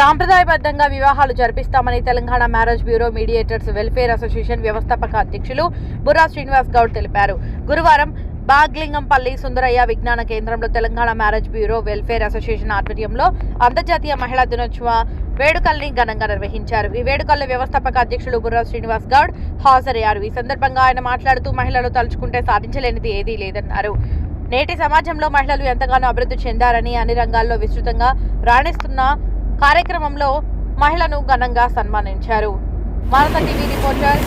సాంప్రదాయబద్ధంగా వివాహాలు జరిపిస్తామని Telangana marriage bureau mediators welfare association వ్యవస్థాపక అధ్యక్షులు బుర్రా శ్రీనివాస్ గౌడ్ తెలిపారు. గురువారం బాగ్లింగంపల్లి సుందరయ్య విజ్ఞాన కేంద్రంలో Telangana marriage bureau welfare association ఆధ్వర్యంలో అంతర్జాతీయ మహిళా దినోత్సవ వేడుకల్ని ఘనంగా నిర్వహించారు. ఈ వేడుకల్లో వ్యవస్థాపక అధ్యక్షులు బుర్రా శ్రీనివాస్ గౌడ్ హాజరయ్యారు. ఈ సందర్భంగా ఆయన మాట్లాడుతూ మహిళలు తలుచుకుంటే సాధించలేనిది ఏదీ లేదన్నారు. నేటి సమాజంలో మహిళలు ఎంతగానో అభివృద్ధి చెందారని అన్ని రంగాల్లో విస్తృతంగా రాణిస్తున్న కార్యక్రమంలో మహిళను ఘనంగా సన్మానించారు. భారత టీవీ రిపోర్టర్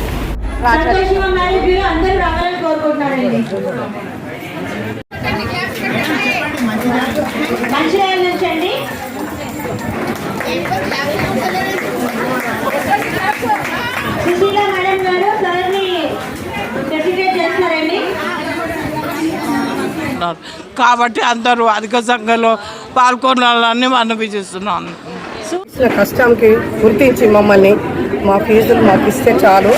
సుశీల మేడం గారు సార్ని డెసిగ్నేట్ చేస్తారండి కాబట్టి అందరూ అధిక సంఖ్యలో పాల్గొనాలని మనవి చేస్తున్నాను చేసిన కష్టంకి గుర్తించి మమ్మల్ని మా ఫీజులు మాకు ఇస్తే చాలు.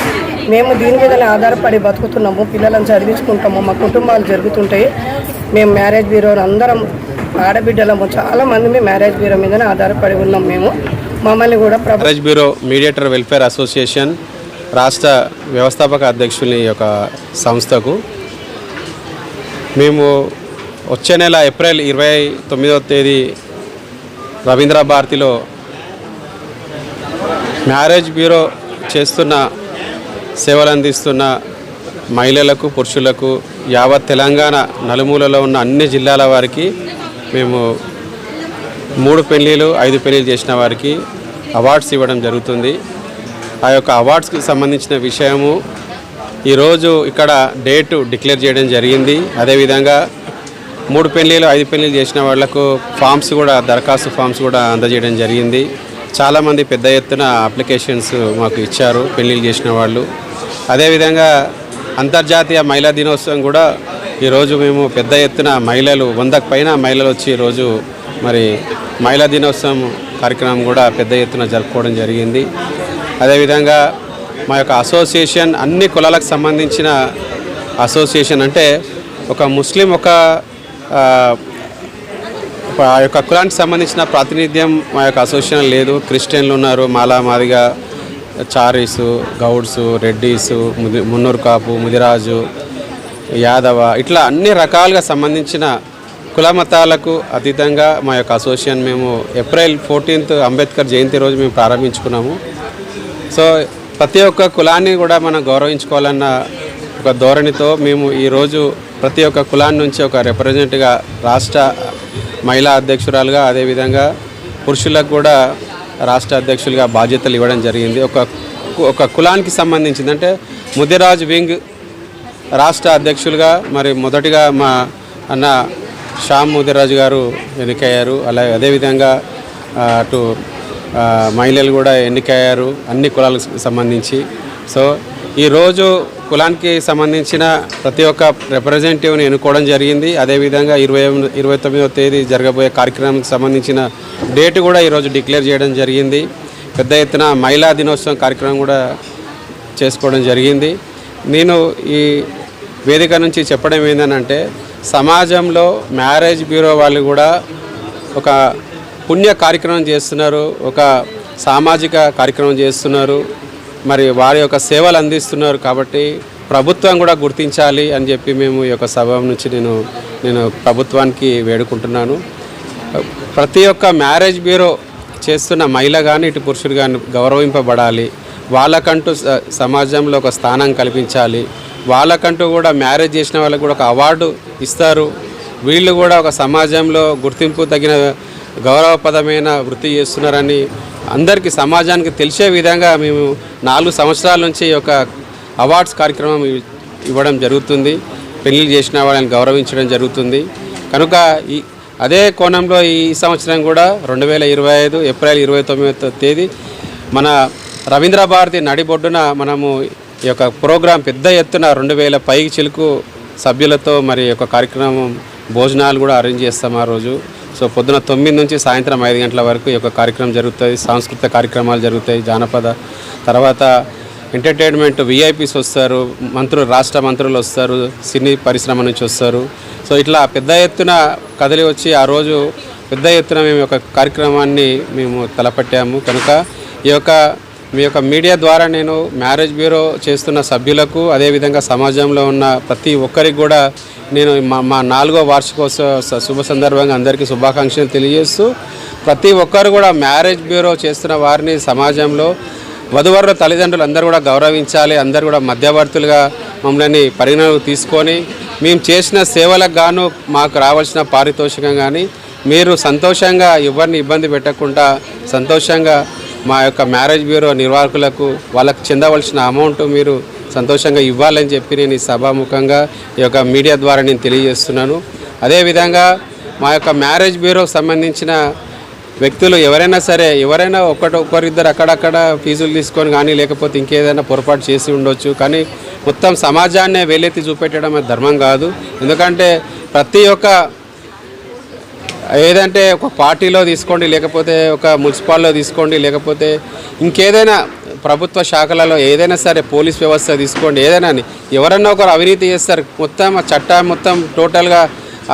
మేము దీని మీదనే ఆధారపడి బతుకుతున్నాము పిల్లలను చదివించుకుంటాము మా కుటుంబాలు జరుగుతుంటాయి మేము మ్యారేజ్ బ్యూరో అందరం ఆడబిడ్డలము చాలా మంది మ్యారేజ్ బ్యూరో మీదనే ఆధారపడి ఉన్నాం మేము. మమ్మల్ని కూడా marriage bureau mediator welfare association రాష్ట్ర వ్యవస్థాపక అధ్యక్షుని యొక్క సంస్థకు. మేము వచ్చే నెల ఏప్రిల్ ఇరవై తొమ్మిదవ తేదీ రవీంద్ర భారతిలో మ్యారేజ్ బ్యూరో చేస్తున్న సేవలు అందిస్తున్న మహిళలకు పురుషులకు యావత్ తెలంగాణ నలుమూలలో ఉన్న అన్ని జిల్లాల వారికి మేము మూడు పెళ్ళిళ్ళు ఐదు పెళ్ళిళ్ళు చేసిన వారికి అవార్డ్స్ ఇవ్వడం జరుగుతుంది. ఆ యొక్క అవార్డ్స్కి సంబంధించిన విషయము ఈరోజు ఇక్కడ డేటు డిక్లేర్ చేయడం జరిగింది. అదేవిధంగా మూడు పెళ్ళిళ్ళు ఐదు పెళ్ళిళ్ళు చేసిన వాళ్ళకు ఫామ్స్ కూడా దరఖాస్తు ఫామ్స్ కూడా అందజేయడం జరిగింది. చాలామంది పెద్ద ఎత్తున అప్లికేషన్స్ మాకు ఇచ్చారు పెళ్ళిళ్ళు చేసిన వాళ్ళు. అదేవిధంగా అంతర్జాతీయ మహిళా దినోత్సవం కూడా ఈరోజు మేము పెద్ద ఎత్తున మహిళలు వందకు పైన మహిళలు వచ్చి ఈరోజు మరి మహిళా దినోత్సవం కార్యక్రమం కూడా పెద్ద ఎత్తున జరుపుకోవడం జరిగింది. అదేవిధంగా మా యొక్క అసోసియేషన్ అన్ని కులాలకు సంబంధించిన అసోసియేషన్ అంటే ఒక ముస్లిం ఒక ఆ, యొక్క కులానికి సంబంధించిన ప్రాతినిధ్యం మా యొక్క అసోసియేషన్ లేదు. క్రిస్టియన్లు ఉన్నారు. మాలా మాదిగా చారీసు గౌడ్సు రెడ్డీసు ముది మున్నూరు కాపు ముదిరాజు యాదవ ఇట్లా అన్ని రకాలుగా సంబంధించిన కుల మతాలకు అతీతంగా మా యొక్క అసోసియేషన్ మేము ఏప్రిల్ ఫోర్టీన్త్ అంబేద్కర్ జయంతి రోజు మేము ప్రారంభించుకున్నాము. సో ప్రతి ఒక్క కులాన్ని కూడా మనం గౌరవించుకోవాలన్న ఒక ధోరణితో మేము ఈరోజు ప్రతి ఒక్క కులాన్ని నుంచి ఒక రిప్రజెంట్గా రాష్ట్ర మహిళా అధ్యక్షురాలుగా అదేవిధంగా పురుషులకు కూడా రాష్ట్ర అధ్యక్షులుగా బాధ్యతలు ఇవ్వడం జరిగింది. ఒక ఒక కులానికి సంబంధించింది. అంటే ముదిరాజ్ వింగ్ రాష్ట్ర అధ్యక్షులుగా మరి మొదటిగా మా అన్న శ్యామ్ ముదిరాజు గారు ఎన్నికయ్యారు. అలాగే అదేవిధంగా అటు మహిళలు కూడా ఎన్నికయ్యారు. అన్ని కులాలకు సంబంధించి సో ఈరోజు కులానికి సంబంధించిన ప్రతి ఒక్క రిప్రజెంటేటివ్ని ఎన్నుకోవడం జరిగింది. అదేవిధంగా ఇరవై ఇరవై తొమ్మిదవ తేదీ జరగబోయే కార్యక్రమానికి సంబంధించిన డేట్ కూడా ఈరోజు డిక్లేర్ చేయడం జరిగింది. పెద్ద ఎత్తున మహిళా దినోత్సవం కార్యక్రమం కూడా చేసుకోవడం జరిగింది. నేను ఈ వేదిక నుంచి చెప్పడం ఏంటంటే సమాజంలో మ్యారేజ్ బ్యూరో వాళ్ళు కూడా ఒక పుణ్య కార్యక్రమం చేస్తున్నారు ఒక సామాజిక కార్యక్రమం చేస్తున్నారు. మరి వారి యొక్క సేవలు అందిస్తున్నారు కాబట్టి ప్రభుత్వం కూడా గుర్తించాలి అని చెప్పి మేము ఈ యొక్క సభ నుంచి నేను నేను ప్రభుత్వానికి వేడుకుంటున్నాను. ప్రతి ఒక్క మ్యారేజ్ బ్యూరో చేస్తున్న మహిళ కానీ ఇటు పురుషుడు కానీ గౌరవింపబడాలి. వాళ్ళకంటూ స- సమాజంలో ఒక స్థానం కల్పించాలి. వాళ్ళకంటూ కూడా మ్యారేజ్ చేసిన వాళ్ళకి కూడా ఒక అవార్డు ఇస్తారు. వీళ్ళు కూడా ఒక సమాజంలో గుర్తింపు తగిన గౌరవపదమైన వృత్తి చేస్తున్నారని అందరికీ సమాజానికి తెలిసే విధంగా మేము నాలుగు సంవత్సరాల నుంచి ఒక అవార్డ్స్ కార్యక్రమం ఇవ్వడం జరుగుతుంది. పెళ్ళి చేసిన వాళ్ళని గౌరవించడం జరుగుతుంది. కనుక ఈ అదే కోణంలో ఈ సంవత్సరం కూడా రెండు వేల ఇరవై ఐదు ఏప్రిల్ ఇరవై తొమ్మిదో తేదీ మన రవీంద్ర భారతి నడిబొడ్డున మనము ఈ యొక్క ప్రోగ్రాం పెద్ద ఎత్తున రెండు వేల పైకి చిలుకు సభ్యులతో మరి యొక్క కార్యక్రమం భోజనాలు కూడా అరేంజ్ చేస్తాం ఆ రోజు. సో పొద్దున తొమ్మిది నుంచి సాయంత్రం ఐదు గంటల వరకు ఈ యొక్క కార్యక్రమం జరుగుతుంది సాంస్కృతిక కార్యక్రమాలు జరుగుతాయి జానపద. తర్వాత ఎంటర్టైన్మెంట్ విఐపీస్ వస్తారు మంత్రులు రాష్ట్ర మంత్రులు వస్తారు సినీ పరిశ్రమ నుంచి వస్తారు. సో ఇట్లా పెద్ద ఎత్తున కదిలి వచ్చి ఆ రోజు పెద్ద ఎత్తున మేము ఒక కార్యక్రమాన్ని మేము తలపట్టాము. కనుక ఈ యొక్క మీ యొక్క మీడియా ద్వారా నేను మ్యారేజ్ బ్యూరో చేస్తున్న సభ్యులకు అదేవిధంగా సమాజంలో ఉన్న ప్రతి ఒక్కరికి కూడా నేను మా మా నాలుగో వార్షికోత్సవ శుభ సందర్భంగా అందరికీ శుభాకాంక్షలు తెలియజేస్తూ ప్రతి ఒక్కరు కూడా మ్యారేజ్ బ్యూరో చేస్తున్న వారిని సమాజంలో వధువరుల తల్లిదండ్రులు అందరూ కూడా గౌరవించాలి అందరూ కూడా మధ్యవర్తులుగా మమ్మల్ని పరిగణలోకి తీసుకొని మేము చేసిన సేవలకు గాను మాకు రావాల్సిన పారితోషికం కానీ మీరు సంతోషంగా ఎవరిని ఇబ్బంది పెట్టకుండా సంతోషంగా మా యొక్క మ్యారేజ్ బ్యూరో నిర్వాహకులకు వాళ్ళకు చెందవలసిన అమౌంట్ మీరు సంతోషంగా ఇవ్వాలని చెప్పి నేను ఈ సభాముఖంగా ఈ యొక్క మీడియా ద్వారా నేను తెలియజేస్తున్నాను. అదేవిధంగా మా యొక్క మ్యారేజ్ బ్యూరోకి సంబంధించిన వ్యక్తులు ఎవరైనా సరే ఎవరైనా ఒకటి ఒకరిద్దరు అక్కడక్కడ ఫీజులు తీసుకొని కానీ లేకపోతే ఇంకేదైనా పొరపాటు చేసి ఉండొచ్చు. కానీ మొత్తం సమాజాన్నే వేలెత్తి చూపెట్టడం ధర్మం కాదు. ఎందుకంటే ప్రతి ఒక్క ఏదంటే ఒక పార్టీలో తీసుకోండి లేకపోతే ఒక మున్సిపాల్లో తీసుకోండి లేకపోతే ఇంకేదైనా ప్రభుత్వ శాఖలలో ఏదైనా సరే పోలీస్ వ్యవస్థ తీసుకోండి ఏదైనా అని. ఎవరన్నా ఒకరు అవినీతి చేస్తారు. మొత్తం చట్టం మొత్తం టోటల్గా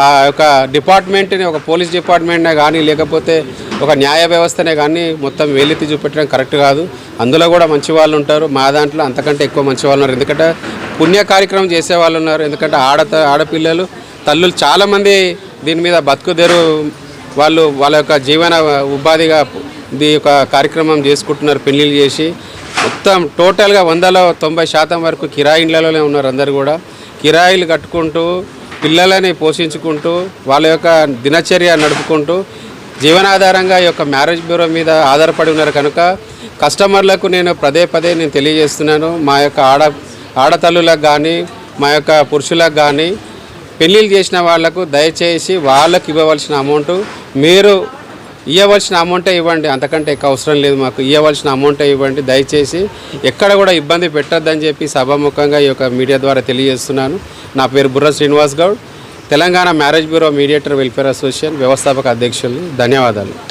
ఆ యొక్క డిపార్ట్మెంట్ని ఒక పోలీస్ డిపార్ట్మెంట్నే కానీ లేకపోతే ఒక న్యాయ వ్యవస్థనే కానీ మొత్తం వేలెత్తి చూపెట్టడం కరెక్ట్ కాదు. అందులో కూడా మంచి వాళ్ళు ఉంటారు. మా దాంట్లో అంతకంటే ఎక్కువ మంచి వాళ్ళు ఉన్నారు. ఎందుకంటే పుణ్య కార్యక్రమం చేసే వాళ్ళు ఉన్నారు. ఎందుకంటే ఆడత ఆడపిల్లలు తల్లులు చాలామంది దీని మీద బతుకుదేరు వాళ్ళు వాళ్ళ యొక్క జీవన ఉపాధిగా ఇది ఒక కార్యక్రమం చేసుకుంటున్నారు పెళ్ళిళ్ళు చేసి. మొత్తం టోటల్గా వందలో తొంభై శాతం వరకు కిరాయి ఇళ్ళలోనే ఉన్నారు అందరు కూడా. కిరాయిలు కట్టుకుంటూ పిల్లలని పోషించుకుంటూ వాళ్ళ యొక్క దినచర్య నడుపుకుంటూ జీవనాధారంగా ఈ యొక్క మ్యారేజ్ బ్యూరో మీద ఆధారపడి ఉన్నారు కనుక కస్టమర్లకు నేను పదే పదే నేను తెలియజేస్తున్నాను. మా యొక్క ఆడ ఆడతల్లులకు కానీ మా యొక్క పురుషులకు కానీ పెళ్ళిళ్ళు చేసిన వాళ్ళకు దయచేసి వాళ్ళకి ఇవ్వవలసిన అమౌంట్ మీరు ఇవ్వవలసిన అమౌంటే ఇవ్వండి. అంతకంటే ఎక్కువ అవసరం లేదు మాకు. ఇవ్వవలసిన అమౌంటే ఇవ్వండి. దయచేసి ఎక్కడ కూడా ఇబ్బంది పెట్టొద్దని చెప్పి సభాముఖంగా ఈ యొక్క మీడియా ద్వారా తెలియజేస్తున్నాను. నా పేరు Burra Srinivas Goud. Telangana marriage bureau mediator welfare association వ్యవస్థాపక అధ్యక్షులు ధన్యవాదాలు.